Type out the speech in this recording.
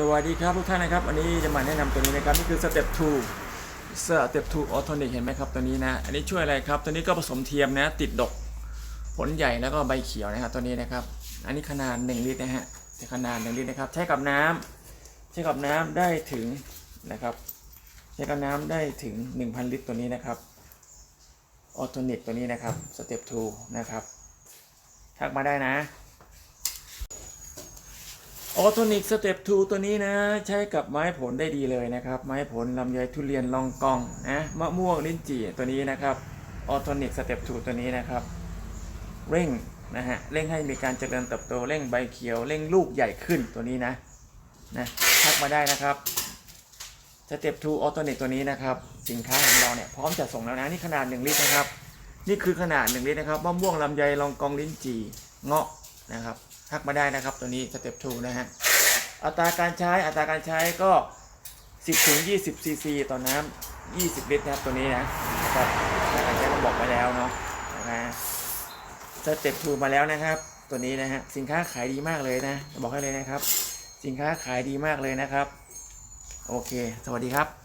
สวัสดีครับทุกท่านนะครับวันนี้จะมาแนะนำตัวนี้นะครับนี่คือ Step 2 Step 2 Autonic เห็นไหมครับตัวนี้นะ อันนี้ช่วยอะไรครับ ตัวนี้ก็ผสมเทียมนะ ติดดก ผลใหญ่แล้วก็ใบเขียวนะครับตัวนี้นะครับ อันนี้ขนาด 1 ลิตรนะฮะขนาด 1 ลิตรนะครับ ใช้กับน้ำใช้กับน้ำได้ถึงนะครับ ใช้กับน้ำได้ถึง 1,000 ลิตรตัวนี้นะครับ Autonic ตัวนี้นะครับ Step 2นะครับทักมาได้นะ ออโทนิกสเต็ป2ตัวนี้นะ ใช้กับไม้ผลได้ดีเลยนะครับ ไม้ผลลำไยทุเรียนลองกองนะมะม่วงลิ้นจี่ตัวนี้นะครับออโทนิกสเต็ป2ตัวนี้นะครับ เร่งนะฮะเร่งให้มีการเจริญเติบโตเร่งใบเขียว เร่งลูกใหญ่ขึ้นตัวนี้นะนะทักมาได้นะครับสเต็ป2ออโทนิกตัวนี้นะครับ สินค้าของเราเนี่ยพร้อมจะส่งแล้วนะนี่ขนาด 1 ลิตรนะครับ นี่คือขนาด 1 ลิตรนะครับมะม่วงลำไยลองกองลิ้นจี่เงาะ นะครับทักมาได้นะครับตัวนี้สเต็ป2นะฮะอัตราการใช้อัตราการใช้ก็ 10ถึง20ซีซีต่อน้ำ20 ลิตรนะครับตัวนี้นะครับอัตราการใช้ก็บอกไปแล้วเนาะนะฮะสเต็ป2มาแล้วนะครับ ตัวนี้นะฮะสินค้าขายดีมากเลยนะ บอกให้เลยนะครับ สินค้าขายดีมากเลยนะครับ โอเค สวัสดีครับ